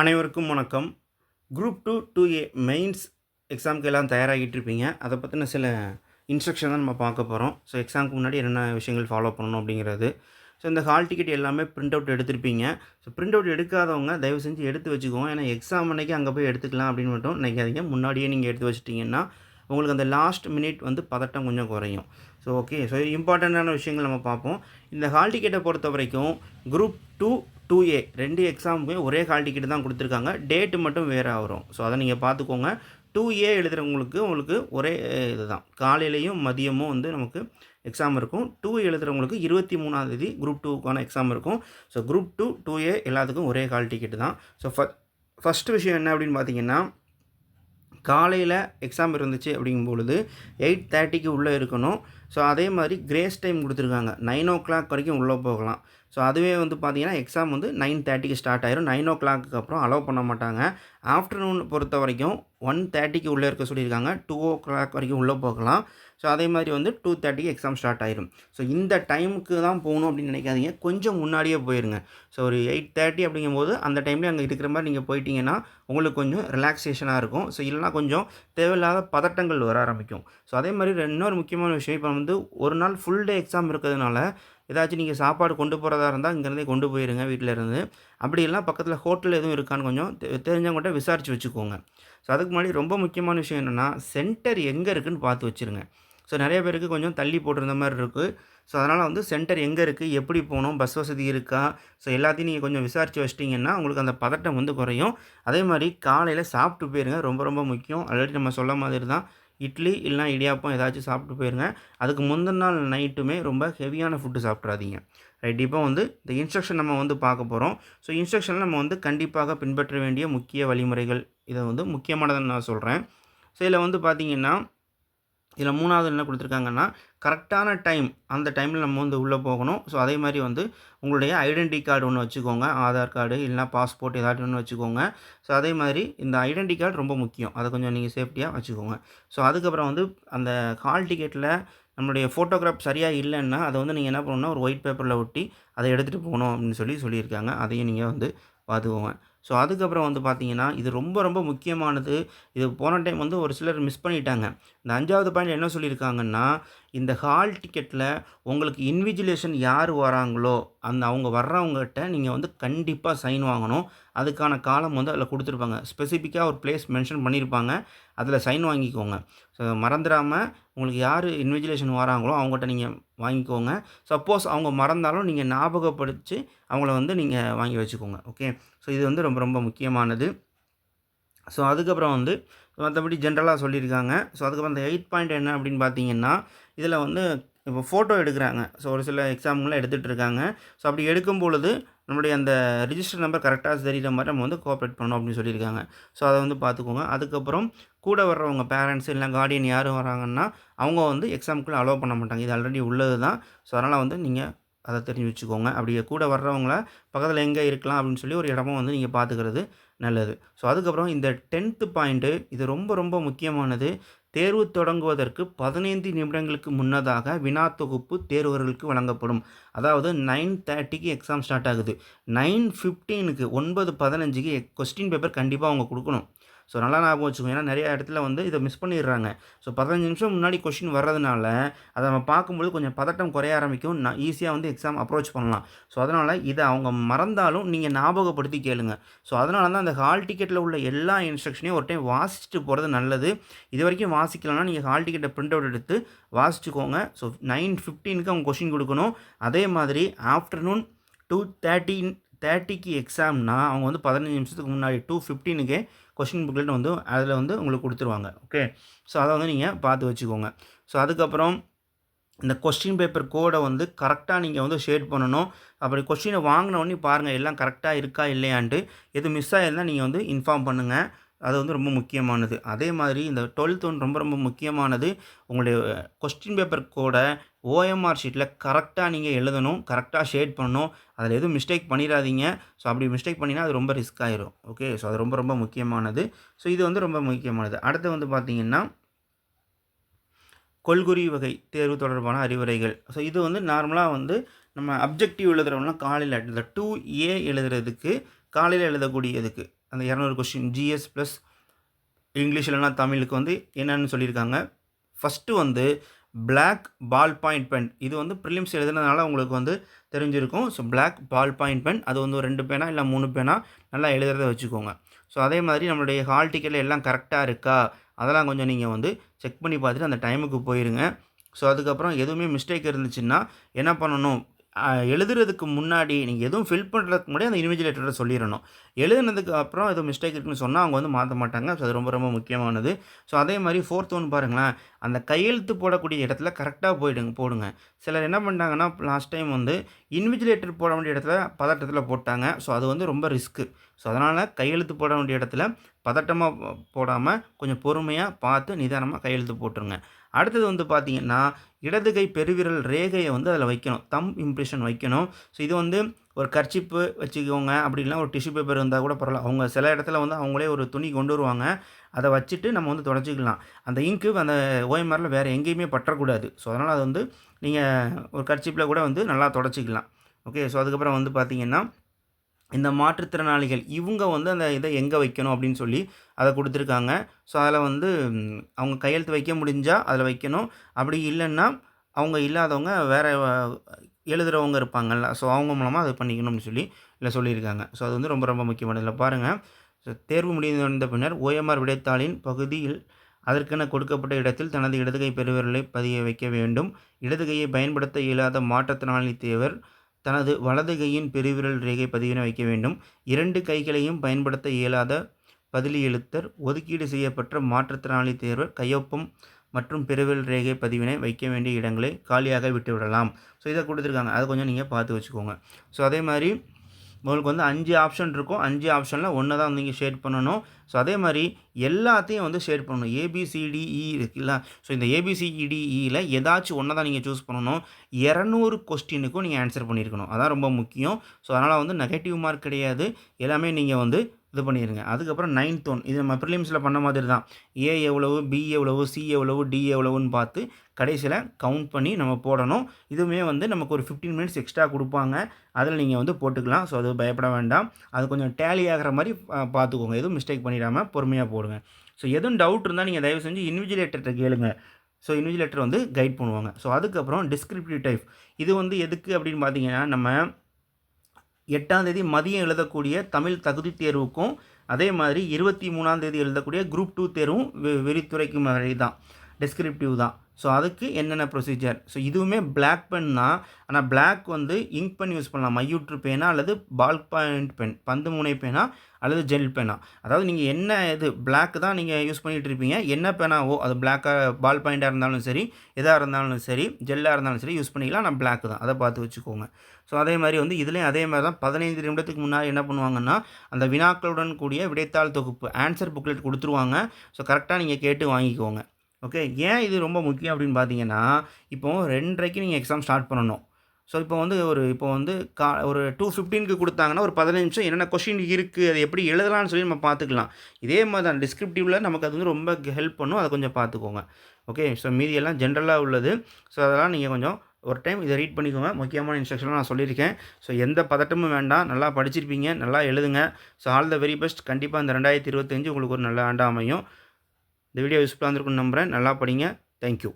அனைவருக்கும் வணக்கம். Group two two A mains எக்ஸாமுக்கு எல்லாம் தயாராகிட்டு இருப்பீங்க அதை பற்றின சில இன்ஸ்ட்ரக்ஷன் தான் நம்ம பார்க்க போகிறோம் ஸோ எக்ஸாமுக்கு முன்னாடி என்னென்ன விஷயங்கள் ஃபாலோ பண்ணணும் அப்படிங்கிறது. ஸோ இந்த ஹால் டிக்கெட் எல்லாமே பிரிண்ட் அவுட் எடுத்திருப்பீங்க. ஸோ பிரிண்ட் அவுட் எடுக்காதவங்க தயவு செஞ்சு எடுத்து வச்சுக்கோங்க. ஏன்னா எக்ஸாம் அன்னைக்கு அங்கே போய் எடுத்துக்கலாம் அப்படின்னு மட்டும் நினைக்காதீங்க. முன்னாடியே நீங்கள் எடுத்து வச்சிட்டிங்கன்னா உங்களுக்கு அந்த லாஸ்ட் மினிட் வந்து பதட்டம் கொஞ்சம் குறையும். ஸோ ஓகே ஸோ இம்பார்ட்டண்ட்டான விஷயங்கள் நம்ம பார்ப்போம். இந்த ஹால் டிக்கெட்டை பொறுத்த வரைக்கும் குரூப் டூ டூ ஏ ரெண்டு எக்ஸாமுமே ஒரே ஹால் டிக்கெட் தான் கொடுத்துருக்காங்க. டேட்டு மட்டும் வேறு வரும். ஸோ அதை நீங்கள் பார்த்துக்கோங்க. டூ ஏ எழுதுகிறவங்களுக்கு உங்களுக்கு ஒரே இதுதான். காலையிலையும் மதியமும் வந்து நமக்கு எக்ஸாம் இருக்கும். டூ எழுதுகிறவங்களுக்கு இருபத்தி மூணாந்தேதி குரூப் டூக்கான எக்ஸாம் இருக்கும். So group two two A எல்லாத்துக்கும் ஒரே கால் டிக்கெட் தான். ஸோ ஃப ஃபஸ்ட்டு விஷயம் என்ன அப்படின்னு பார்த்தீங்கன்னா காலையில் எக்ஸாம் இருந்துச்சு அப்படிங்கும் பொழுது எயிட் தேர்ட்டிக்கு உள்ளே இருக்கணும். ஸோ அதே மாதிரி கிரேஸ் டைம் கொடுத்துருக்காங்க. நைன் ஓ கிளாக் வரைக்கும் உள்ளே போகலாம். ஸோ அதுவே வந்து பார்த்தீங்கன்னா எக்ஸாம் வந்து நைன் தேர்ட்டிக்கு ஸ்டார்ட் ஆயிரும். நைன் ஓ கிளாக்கு அப்புறம் அலோவ் பண்ண மாட்டாங்க. ஆஃப்டர்நூன் பொறுத்த வரைக்கும் ஒன் தேர்ட்டிக்கு உள்ளே இருக்க சொல்லியிருக்காங்க. டூ ஓ கிளாக் வரைக்கும் உள்ளே போகலாம். ஸோ அதே மாதிரி வந்து டூ தேர்ட்டிக்கு எக்ஸாம் ஸ்டார்ட் ஆயிரும். ஸோ இந்த டைமுக்கு தான் போகணும் அப்படின்னு நினைக்காதீங்க. கொஞ்சம் முன்னாடியே போயிருங்க. ஸோ ஒரு எயிட் தேர்ட்டி அப்படிங்கும்போது அந்த டைம்லேயே அங்கே இருக்கிற மாதிரி நீங்கள் போயிட்டீங்கன்னா உங்களுக்கு கொஞ்சம் ரிலாக்ஸேஷனாக இருக்கும். ஸோ இல்லைனா கொஞ்சம் தேவையில்லாத பதட்டங்கள் வர ஆரம்பிக்கும். ஸோ அதே மாதிரி இன்னொரு முக்கியமான விஷயம். இப்போ வந்து ஒரு நாள் ஃபுல் டே எக்ஸாம் இருக்கிறதுனால ஏதாச்சும் நீங்கள் சாப்பாடு கொண்டு போகிறதா இருந்தால் இங்கேருந்தே கொண்டு போயிருங்க வீட்டில் இருந்து அப்படி இல்லைனா பக்கத்தில் ஹோட்டல் எதுவும் இருக்கான்னு கொஞ்சம் தெ- தெரிஞ்சவங்ககிட்ட விசாரித்து வச்சுக்கோங்க. ஸோ அதுக்கு முன்னாடி ரொம்ப முக்கியமான விஷயம் என்னென்னா சென்டர் எங்கே இருக்குதுன்னு பார்த்து வச்சுருங்க. ஸோ நிறைய பேருக்கு கொஞ்சம் தள்ளி போட்டிருந்த மாதிரி இருக்குது ஸோ அதனால் வந்து சென்டர் எங்கே இருக்குது எப்படி போகணும் பஸ் வசதி இருக்கா? ஸோ எல்லாத்தையும் நீங்கள் கொஞ்சம் விசாரித்து வச்சிட்டிங்கன்னா உங்களுக்கு அந்த பதட்டம் வந்து குறையும். அதே மாதிரி காலையில் சாப்பிட்டு போயிருங்க ரொம்ப ரொம்ப முக்கியம். ஆல்ரெடி நம்ம சொல்ல மாதிரி தான். இட்லி இல்லைனா இடியாப்பம் ஏதாச்சும் சாப்பிட்டு போயிருங்க. அதுக்கு முந்தின நாள் நைட்டுமே ரொம்ப ஹெவியான ஃபுட்டு சாப்பிட்றாதீங்க ரைட் இப்போ வந்து இந்த இன்ஸ்ட்ரக்ஷன் நம்ம வந்து பார்க்க போகிறோம் ஸோ இன்ஸ்ட்ரக்ஷனில் நம்ம வந்து கண்டிப்பாக பின்பற்ற வேண்டிய முக்கிய வழிமுறைகள் இதை வந்து முக்கியமானதுன்னு நான் சொல்கிறேன் ஸோ இதில் வந்து பார்த்தீங்கன்னா இதில் மூணாவது என்ன கொடுத்துருக்காங்கன்னா கரெக்டான டைம் அந்த டைமில் நம்ம வந்து உள்ளே போகணும். ஸோ அதே மாதிரி வந்து உங்களுடைய ஐடென்டி கார்டு ஒன்று வச்சுக்கோங்க. ஆதார் கார்டு இல்லைனா பாஸ்போர்ட் ஏதாச்சும் ஒன்று வச்சுக்கோங்க. ஸோ அதே மாதிரி இந்த ஐடென்டி கார்டு ரொம்ப முக்கியம். அதை கொஞ்சம் நீங்கள் சேஃப்டியாக வச்சுக்கோங்க. ஸோ அதுக்கப்புறம் வந்து அந்த ஹால் டிக்கெட்டில் நம்மளுடைய ஃபோட்டோகிராஃப் சரியாக இல்லைன்னா அதை வந்து நீங்கள் என்ன பண்ணணும்னா ஒரு ஒயிட் பேப்பரில் ஒட்டி அதை எடுத்துகிட்டு போகணும் அப்படின்னு சொல்லி சொல்லியிருக்காங்க. அதையும் நீங்கள் வந்து பார்த்துக்கோங்க. ஸோ அதுக்கப்புறம் வந்து பார்த்தீங்கன்னா இது ரொம்ப ரொம்ப முக்கியமானது. இது போன டைம் வந்து ஒரு சிலர் மிஸ் பண்ணிட்டாங்க. இந்த அஞ்சாவது பாயிண்ட் என்ன சொல்லியிருக்காங்கன்னா இந்த ஹால் டிக்கெட்டில் உங்களுக்கு இன்விஜிலேஷன் யார் வராங்களோ அந்த அவங்க வர்றவங்ககிட்ட நீங்கள் வந்து கண்டிப்பாக சைன் வாங்கணும். அதுக்கான காலம் வந்து அதில் கொடுத்துருப்பாங்க. ஸ்பெசிஃபிக்காக ஒரு பிளேஸ் மென்ஷன் பண்ணியிருப்பாங்க. அதில் சைன் வாங்கிக்கோங்க. ஸோ மறந்துடாமல் உங்களுக்கு யார் இன்விஜிலேஷன் வராங்களோ அவங்ககிட்ட நீங்கள் வாங்கிக்கோங்க. சப்போஸ் அவங்க மறந்தாலும் நீங்கள் ஞாபகப்படுத்தி அவங்கள வந்து நீங்கள் வாங்கி வச்சுக்கோங்க. ஓகே? ஸோ இது வந்து ரொம்ப ரொம்ப முக்கியமானது. ஸோ அதுக்கப்புறம் வந்து மற்றபடி ஜென்ரலாக சொல்லியிருக்காங்க. ஸோ அதுக்கப்புறம் இந்த எயிட் பாயிண்ட் என்ன அப்படின்னு பார்த்தீங்கன்னா இதில் வந்து இப்போ ஃபோட்டோ எடுக்கிறாங்க. ஸோ ஒரு சில எக்ஸாம்லாம் எடுத்துகிட்டு இருக்காங்க. ஸோ அப்படி எடுக்கும் பொழுது நம்மளுடைய அந்த ரிஜிஸ்டர் நம்பர் கரெக்டாக தெரிகிற மாதிரி நம்ம வந்து கோஆப்ரேட் பண்ணணும் அப்படின்னு சொல்லியிருக்காங்க. ஸோ அதை வந்து பார்த்துக்கோங்க அதுக்கப்புறம் கூட வர்றவங்க பேரண்ட்ஸ் இல்லை கார்டியன் யாரும் வராங்கன்னா அவங்க வந்து எக்ஸாமுக்குள்ளே அலோவ் பண்ண மாட்டாங்க. இது ஆல்ரெடி உள்ளது தான் ஸோ அதனால் வந்து நீங்கள் அதை தெரிஞ்சு வச்சுக்கோங்க. அப்படி கூட வர்றவங்கள பக்கத்தில் எங்கே இருக்கலாம் அப்படின்னு சொல்லி ஒரு இடமும் வந்து நீங்கள் பார்த்துக்கிறது நல்லது. ஸோ அதுக்கப்புறம் இந்த டென்த்து பாயிண்ட்டு இது ரொம்ப ரொம்ப முக்கியமானது. தேர்வு தொடங்குவதற்கு பதினைந்து நிமிடங்களுக்கு முன்னதாக வினா தொகுப்பு தேர்வர்களுக்கு வழங்கப்படும். அதாவது நைன் தேர்ட்டிக்கு எக்ஸாம் ஸ்டார்ட் ஆகுது. நைன் ஃபிஃப்டீனுக்கு ஒன்பது பதினஞ்சுக்கு கொஸ்டின் பேப்பர் கண்டிப்பாக அவங்க கொடுக்கணும். ஸோ நல்லா ஞாபகம் வச்சுக்கோங்க. ஏன்னா நிறைய இடத்துல வந்து இதை மிஸ் பண்ணிடுறாங்க. ஸோ பதினஞ்சு நிமிஷம் முன்னாடி கொஷின் வர்றதுனால அதை நம்ம பார்க்கும்போது கொஞ்சம் பதட்டம் குறைய ஆரம்பிக்கும். நான் ஈஸியாக வந்து எக்ஸாம் அப்ரோச் பண்ணலாம். ஸோ அதனால் இதை அவங்க மறந்தாலும் நீங்கள் ஞாபகப்படுத்தி கேளுங்க. ஸோ அதனால தான் அந்த ஹால் டிக்கெட்டில் உள்ள எல்லா இன்ஸ்ட்ரக்ஷனையும் ஒரு டைம் வாசிச்சுட்டு போகிறது நல்லது. இது வரைக்கும் வாசிக்கலன்னா நீங்கள் ஹால் டிக்கெட்டை பிரிண்ட் அவுட் எடுத்து வாசிச்சுக்கோங்க. ஸோ நைன் ஃபிஃப்டீனுக்கு அவங்க கொஷின் கொடுக்கணும். அதே மாதிரி ஆஃப்டர்நூன் டூ தேர்ட்டின் தேர்ட்டிக்கு எக்ஸாம்னா அவங்க வந்து பதினஞ்சு நிமிஷத்துக்கு முன்னாடி டூ ஃபிஃப்டீனுக்கே கொஷின் புக்லெட் வந்து அதில் வந்து உங்களுக்கு கொடுத்துருவாங்க. ஓகே ஸோ அதை வந்து நீங்கள் பார்த்து வச்சுக்கோங்க. ஸோ அதுக்கப்புறம் இந்த கொஸ்டின் பேப்பர் கோடை வந்து கரெக்டாக நீங்கள் வந்து ஷேட் பண்ணணும். அப்படி கொஸ்டினை வாங்கினோடனே பாருங்கள் எல்லாம் கரெக்டாக இருக்கா இல்லையான்ட்டு. எது மிஸ் ஆகிருந்தால் நீங்கள் வந்து இன்ஃபார்ம் பண்ணுங்கள் அது வந்து ரொம்ப முக்கியமானது. அதே மாதிரி இந்த டுவெல்த் ஒன் ரொம்ப ரொம்ப முக்கியமானது. உங்களுடைய கொஸ்டின் பேப்பர் கூட ஓஎம்ஆர் ஷீட்டில் கரெக்டாக நீங்கள் எழுதணும். கரெக்டாக ஷேட் பண்ணணும். அதில் எதுவும் மிஸ்டேக் பண்ணிடாதீங்க. ஸோ அப்படி மிஸ்டேக் பண்ணினா அது ரொம்ப ரிஸ்க் ஆயிரும். ஓகே ஸோ அது ரொம்ப ரொம்ப முக்கியமானது. ஸோ இது வந்து ரொம்ப முக்கியமானது. அடுத்து வந்து பார்த்தீங்கன்னா கொள்குறி வகை தேர்வு தொடர்பான அறிவுரைகள். ஸோ இது வந்து நார்மலாக வந்து நம்ம அப்ஜெக்டிவ் எழுதுகிறோம்னா காலையில் இந்த டூ ஏ எழுதுறதுக்கு காலையில் எழுதக்கூடியதுக்கு அந்த இரநூறு கொஸ்டின் ஜிஎஸ் ப்ளஸ் இங்கிலீஷ் இல்லைனா தமிழுக்கு வந்து என்னென்னு சொல்லியிருக்காங்க. ஃபஸ்ட்டு வந்து பிளாக் பால் பாயிண்ட் பென் இது வந்து ப்ரிலிம்ஸ் எழுதுனதுனால உங்களுக்கு வந்து தெரிஞ்சிருக்கும். So black ball point pen அது வந்து ஒரு ரெண்டு பேனா இல்லை மூணு பேனா நல்லா எழுதுறத வச்சுக்கோங்க. ஸோ அதே மாதிரி நம்மளுடைய ஹால் டிக்கெட்டில் எல்லாம் கரெக்டாக இருக்கா? அதெல்லாம் கொஞ்சம் நீங்கள் வந்து செக் பண்ணி பார்த்துட்டு அந்த டைமுக்கு போயிருங்க. ஸோ அதுக்கப்புறம் எதுவுமே மிஸ்டேக் இருந்துச்சுன்னா என்ன பண்ணணும்? எழுதுறதுக்கு முன்னாடி நீங்கள் எதுவும் ஃபில் பண்ணுறதுக்கு முன்னாடி அந்த இன்விஜிலேட்டரை சொல்லிடணும். எழுதுனதுக்கு அப்புறம் எதுவும் மிஸ்டேக் இருக்குன்னு சொன்னால் அவங்க வந்து மாற்ற மாட்டாங்க. ஸோ அது ரொம்ப ரொம்ப முக்கியமானது. ஸோ அதே மாதிரி ஃபோர்த் ஒன் பாருங்களேன். அந்த கையெழுத்து போடக்கூடிய இடத்துல கரெக்டாக போயிடுங்க போடுங்க. சிலர் என்ன பண்ணிட்டாங்கன்னா லாஸ்ட் டைம் வந்து இன்விஜிலேட்டர் போட வேண்டிய இடத்துல பதட்டத்தில் போட்டாங்க. ஸோ அது வந்து ரொம்ப ரிஸ்க்கு ஸோ அதனால் கையெழுத்து போட வேண்டிய இடத்துல பதட்டமாக போடாமல் கொஞ்சம் பொறுமையாக பார்த்து நிதானமாக கையெழுத்து போட்டுருங்க. அடுத்தது வந்து பார்த்திங்கன்னா இடது கை பெருவிரல் ரேகையை வந்து அதில் வைக்கணும். தம் இம்ப்ரெஷன் வைக்கணும். ஸோ இது வந்து ஒரு கர்ச்சிப்பு வச்சுக்கோங்க. அப்படின்னா ஒரு டிஷ்யூ பேப்பர் இருந்தால் கூட பரவாயில்ல. அவங்க சில இடத்துல வந்து அவங்களே ஒரு துணி கொண்டு வருவாங்க. அதை வச்சுட்டு நம்ம வந்து தொடச்சிக்கலாம். அந்த இங்க்கு அந்த ஓஎம்ஆரில் வேறு எங்கேயுமே பற்றக்கூடாது. ஸோ அதனால் அது வந்து நீங்கள் ஒரு கர்ச்சிப்பில் கூட வந்து நல்லா தொடச்சிக்கலாம். ஓகே ஸோ அதுக்கப்புறம் வந்து பார்த்திங்கன்னா இந்த மாற்றுத்திறனாளிகள் இவங்க வந்து அந்த இதை எங்கே வைக்கணும் அப்படின்னு சொல்லி அதை கொடுத்துருக்காங்க. ஸோ அதில் வந்து அவங்க கையெழுத்து வைக்க முடிஞ்சால் அதில் வைக்கணும். அப்படி இல்லைன்னா அவங்க இல்லாதவங்க வேறு எழுதுகிறவங்க இருப்பாங்கள்ல ஸோ அவங்க மூலமாக அதை பண்ணிக்கணும்னு சொல்லி இல்லை சொல்லியிருக்காங்க. ஸோ அது வந்து ரொம்ப ரொம்ப முக்கியமானது இல்லை பாருங்கள் ஸோ தேர்வு முடிந்த பின்னர் ஓஎம்ஆர் விடைத்தாளின் பகுதியில் அதற்கென கொடுக்கப்பட்ட இடத்தில் தனது இடதுகை பெருவிரலை பதிய வைக்க வேண்டும். இடதுகையை பயன்படுத்த இயலாத மாற்றுத்திறனாளி தேவர் தனது வலது கையின் பெருவிரல் ரேகை பதிவினை வைக்க வேண்டும். இரண்டு கைகளையும் பயன்படுத்த இயலாத பதிலி எழுத்தர் ஒதுக்கீடு செய்யப்பட்ட மாற்றுத்திறனாளி தேர்வர் கையொப்பம் மற்றும் பெருவிரல் ரேகை பதிவினை வைக்க வேண்டிய இடங்களை காலியாக விட்டுவிடலாம். ஸோ இதை கொடுத்துருக்காங்க. அதை கொஞ்சம் நீங்கள் பார்த்து வச்சுக்கோங்க. ஸோ அதே மாதிரி உங்களுக்கு வந்து அஞ்சு ஆப்ஷன் இருக்கும். அஞ்சு ஆப்ஷனில் ஒன்று தான் நீங்கள் ஷேட் பண்ணணும். ஸோ அதே மாதிரி எல்லாத்தையும் வந்து ஷேட் பண்ணணும். ஏபிசிடிஇ e இருக்குல்ல? ஸோ இந்த ஏபிசிஇடிஇயில் e ஏதாச்சும் ஒன்று தான் நீங்கள் சூஸ் பண்ணணும். இரநூறு கொஸ்டினுக்கும் நீங்கள் ஆன்சர் பண்ணியிருக்கணும். அதான் ரொம்ப முக்கியம். ஸோ அதனால் வந்து நெகட்டிவ் மார்க் கிடையாது. எல்லாமே நீங்கள் வந்து இது பண்ணிடுங்க அதுக்கப்புறம் நைன்த் ஒன் இது நம்ம ப்ரிலிம்ஸில் பண்ண மாதிரி தான். ஏ எவ்வளவு பி எவ்வளவு சி எவ்வளவு டி எவ்வளவுன்னு பார்த்து கடைசியில் கவுண்ட் பண்ணி நம்ம போடணும். இதுவுமே வந்து நமக்கு ஒரு ஃபிஃப்டீன் மினிட்ஸ் எக்ஸ்ட்ரா கொடுப்பாங்க. அதில் நீங்கள் வந்து போட்டுக்கலாம். ஸோ அது பயப்பட வேண்டாம். அது கொஞ்சம் டேலி ஆகிற மாதிரி பார்த்துக்கோங்க. எதுவும் மிஸ்டேக் பண்ணிடாமல் பொறுமையாக போடுங்க. ஸோ எதுவும் டவுட் இருந்தால் நீங்கள் தயவு செஞ்சு இன்விஜிலேட்டர்கிட்ட கேளுங்க. ஸோ இன்விஜிலேட்டர் வந்து கைட் பண்ணுவாங்க. ஸோ அதுக்கப்புறம் டிஸ்கிரிப்டிவ் டைப் இது வந்து எதுக்கு அப்படின்னு பார்த்தீங்கன்னா நம்ம எட்டாம் தேதி மதியம் எழுதக்கூடிய தமிழ் தகுதி தேர்வுக்கும் அதே மாதிரி இருபத்தி மூணாம் தேதி எழுதக்கூடிய குரூப் டூ தேர்வும் விரித்துரைக்கும் வரை தான் டெஸ்கிரிப்டிவ் தான். ஸோ அதுக்கு என்னென்ன ப்ரொசீஜர் ஸோ இதுவுமே பிளாக் பென் தான். ஆனால் பிளாக் வந்து இங்க் பென் யூஸ் பண்ணலாம். மையூட்ரு பேனா அல்லது பால் பாயிண்ட் பென் பந்து முனை பேனா அல்லது ஜெல் பேனா. அதாவது நீங்கள் என்ன இது பிளாக் தான் நீங்கள் யூஸ் பண்ணிகிட்டு இருப்பீங்க. என்ன பேனாவோ அது பிளாக்காக பால் பாயிண்ட்டாக இருந்தாலும் சரி எதாக இருந்தாலும் சரி ஜெல்லாக இருந்தாலும் சரி யூஸ் பண்ணிக்கலாம். ஆனால் பிளாக் தான். அதை பார்த்து வச்சுக்கோங்க. ஸோ அதே மாதிரி வந்து இதுலேயும் அதே மாதிரி தான். பதினைந்து நிமிடத்துக்கு முன்னாடி என்ன பண்ணுவாங்கன்னா அந்த வினாக்களுடன் கூடிய விடைத்தாள் தொகுப்பு ஆன்சர் புக்லெட் கொடுத்துருவாங்க. ஸோ கரெக்டாக நீங்கள் கேட்டு வாங்கிக்கோங்க. ஓகே? ஏன் இது ரொம்ப முக்கியம் அப்படின்னு பார்த்தீங்கன்னா இப்போ ரெண்டரைக்கு நீங்கள் எக்ஸாம் ஸ்டார்ட் பண்ணணும். ஸோ இப்போ வந்து ஒரு இப்போ வந்து கா ஒரு டூ ஃபிஃப்டீனுக்கு கொடுத்தாங்கன்னா ஒரு பதினஞ்சு நிமிஷம் என்னென்ன கொஷின் இருக்குது அது எப்படி எழுதலாம்னு சொல்லி நம்ம பார்த்துக்கலாம் இதே மாதிரி தான் டிஸ்கிரிப்டிவில் நமக்கு அது வந்து ரொம்ப ஹெல்ப் பண்ணும் அதை கொஞ்சம் பார்த்துக்கோங்க ஓகே? ஸோ மீதியெல்லாம் ஜென்ரலாக உள்ளது. ஸோ அதெல்லாம் நீங்கள் கொஞ்சம் ஒரு டைம் இதை ரீட் பண்ணிக்கோங்க. முக்கியமான இன்ஸ்ட்ரக்ஷனாக நான் சொல்லியிருக்கேன். ஸோ எந்த பதட்டமும் வேண்டாம். நல்லா படிச்சிருப்பீங்க. நல்லா எழுதுங்க. So all the very best கண்டிப்பாக இந்த ரெண்டாயிரத்தி இருபத்தஞ்சு உங்களுக்கு ஒரு நல்ல ஆண்டாக அமையும். இந்த வீடியோ யூஸ்ஃபுல்லாக இருந்திருக்குன்னு நம்புகிறேன் நல்லா படிங்க. தேங்க்யூ